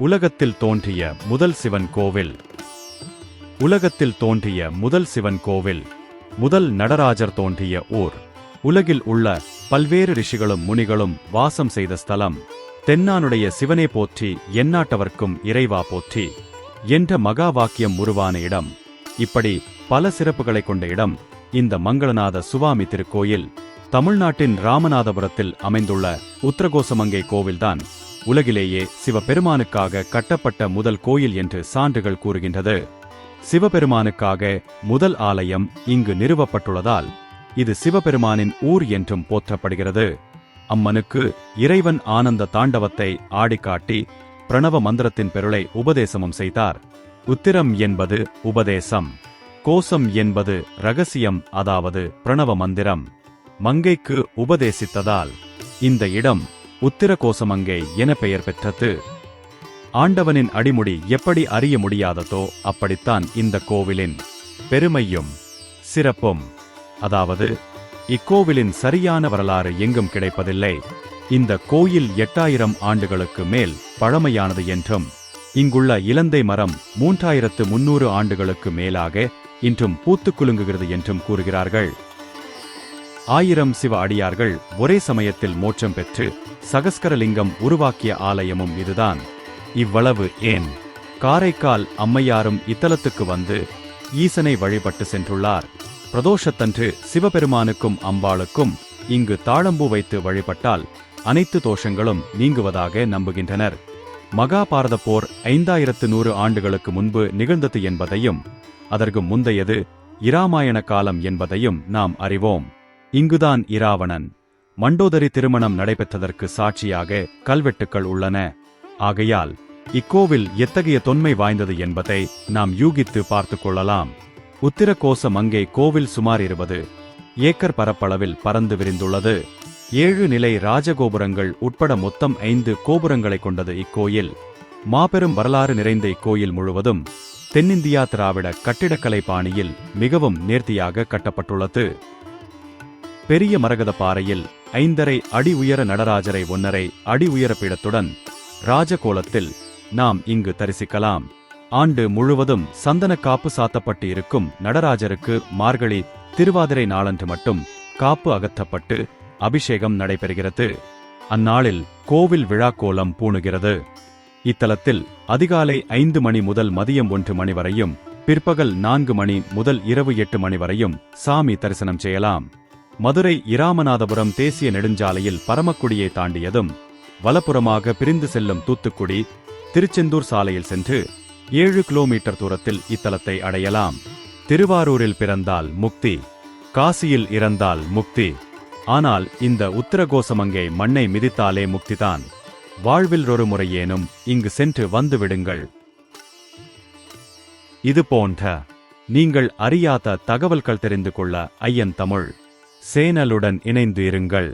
உலகத்தில் தோன்றிய முதல் சிவன் கோவில். உலகத்தில் தோன்றிய முதல் சிவன் கோவில். முதல் நடராஜர் தோன்றிய ஊர். உலகில் உள்ள பல்வேறு ரிஷிகளும் முனிகளும் வாசம் செய்த ஸ்தலம். தென்னானுடைய சிவனே போற்றி எந்நாட்டவர்க்கும் இறைவா போற்றி என்ற மகா வாக்கியம் உருவான இடம். இப்படி பல சிறப்புகளை கொண்ட இடம் இந்த மங்களநாத சுவாமி திருக்கோயில். தமிழ்நாட்டின் ராமநாதபுரத்தில் அமைந்துள்ள உத்தரகோசமங்கை கோவில்தான். உலகிலேயே சிவபெருமானுக்காக கட்டப்பட்ட முதல் கோயில் என்று சான்றுகள் கூறுகின்றது. சிவபெருமானுக்காக முதல் ஆலயம் இங்கு நிறுவப்பட்டுள்ளதால் இது சிவபெருமானின் ஊர் என்றும் போற்றப்படுகிறது. அம்மனுக்கு இறைவன் ஆனந்த தாண்டவத்தை ஆடிக்காட்டி பிரணவ மந்திரத்தின் பெருளை உபதேசமும் செய்தார். உத்திரம் என்பது உபதேசம். கோசம் என்பது ரகசியம் அதாவது பிரணவ மந்திரம். மங்கைக்கு உபதேசித்ததால் இந்த இடம் உத்திர கோசமங்கை என பெயர் பெற்றது. ஆண்டவனின் அடிமுடி எப்படி அறிய முடியாததோ அப்படித்தான் இந்த கோவிலின் பெருமையும் சிறப்பும். அதாவது இக்கோவிலின் சரியான வரலாறு எங்கும் கிடைப்பதில்லை. இந்த கோயில் எட்டாயிரம் ஆண்டுகளுக்கு மேல் பழமையானது என்றும் இங்குள்ள இலந்தை மரம் மூன்றாயிரத்து முன்னூறு ஆண்டுகளுக்கு மேலாக இன்றும் பூத்துக்குலுங்குகிறது என்றும் கூறுகிறார்கள். ஆயிரம் சிவ அடியார்கள் ஒரே சமயத்தில் மோட்சம் பெற்று சகஸ்கரலிங்கம் உருவாக்கிய ஆலயமும் இதுதான். இவ்வளவு ஏன்? காரைக்கால் அம்மையாரும் இத்தலத்துக்கு வந்து ஈசனை வழிபட்டு சென்றுள்ளார். பிரதோஷத்தன்று சிவபெருமானுக்கும் அம்பாளுக்கும் இங்கு தாழம்பூ வைத்து வழிபட்டால் அனைத்து தோஷங்களும் நீங்குவதாக நம்புகின்றனர். மகாபாரத போர் ஐந்தாயிரத்து நூறு ஆண்டுகளுக்கு முன்பு நிகழ்ந்தது என்பதையும் அதற்கு முந்தையது இராமாயண காலம் என்பதையும் நாம் அறிவோம். இங்குதான் இராவணன். மண்டோதரி திருமணம் நடைபெற்றதற்கு சாட்சியாக கல்வெட்டுக்கள் உள்ளன. ஆகையால் இக்கோவில் எத்தகைய தொன்மை வாய்ந்தது என்பதை நாம் யூகித்து பார்த்துக் கொள்ளலாம். உத்திரகோச மங்கை கோவில் சுமார் இருபது ஏக்கர் பரப்பளவில் பறந்து விரிந்துள்ளது. ஏழு நிலை ராஜகோபுரங்கள் உட்பட மொத்தம் ஐந்து கோபுரங்களை கொண்டது இக்கோயில். மாபெரும் வரலாறு நிறைந்த இக்கோயில் முழுவதும் தென்னிந்தியா திராவிட கட்டிடக்கலை பாணியில் மிகவும் நேர்த்தியாக கட்டப்பட்டுள்ளது. பெரிய மரகத பாறையில் ஐந்தரை அடி உயர நடராஜரை ஒன்னரை அடி உயர பீடத்துடன் ராஜகோலத்தில் நாம் இங்கு தரிசிக்கலாம். ஆண்டு முழுவதும் சந்தன காப்பு சாத்தப்பட்டு இருக்கும் நடராஜருக்கு மார்கழி திருவாதிரை நாளன்று மட்டும் காப்பு அகற்றப்பட்டு அபிஷேகம் நடைபெறுகிறது. அந்நாளில் கோவில் விழாக்கோலம் பூணுகிறது. இத்தலத்தில் அதிகாலை ஐந்து மணி முதல் மதியம் ஒன்று மணி வரையும் பிற்பகல் நான்கு மணி முதல் இரவு எட்டு மணி வரையும் சாமி தரிசனம் செய்யலாம். மதுரை இராமநாதபுரம் தேசிய நெடுஞ்சாலையில் பரமக்குடியை தாண்டியதும் வலப்புறமாக பிரிந்து செல்லும் தூத்துக்குடி திருச்செந்தூர் சாலையில் சென்று ஏழு கிலோமீட்டர் தூரத்தில் இத்தலத்தை அடையலாம். திருவாரூரில் பிறந்தால் முக்தி காசியில் இறந்தால் முக்தி. ஆனால் இந்த உத்தரகோசமங்கை மண்ணை மிதித்தாலே முக்திதான். வாழ்வில் ஒரு முறையேனும் இங்கு சென்று வந்துவிடுங்கள் இது போன்ற நீங்கள் அறியாத தகவல்கள் தெரிந்து கொள்ள ஐயன் தமிழ். சேனலுடன் இணைந்து இருங்கள்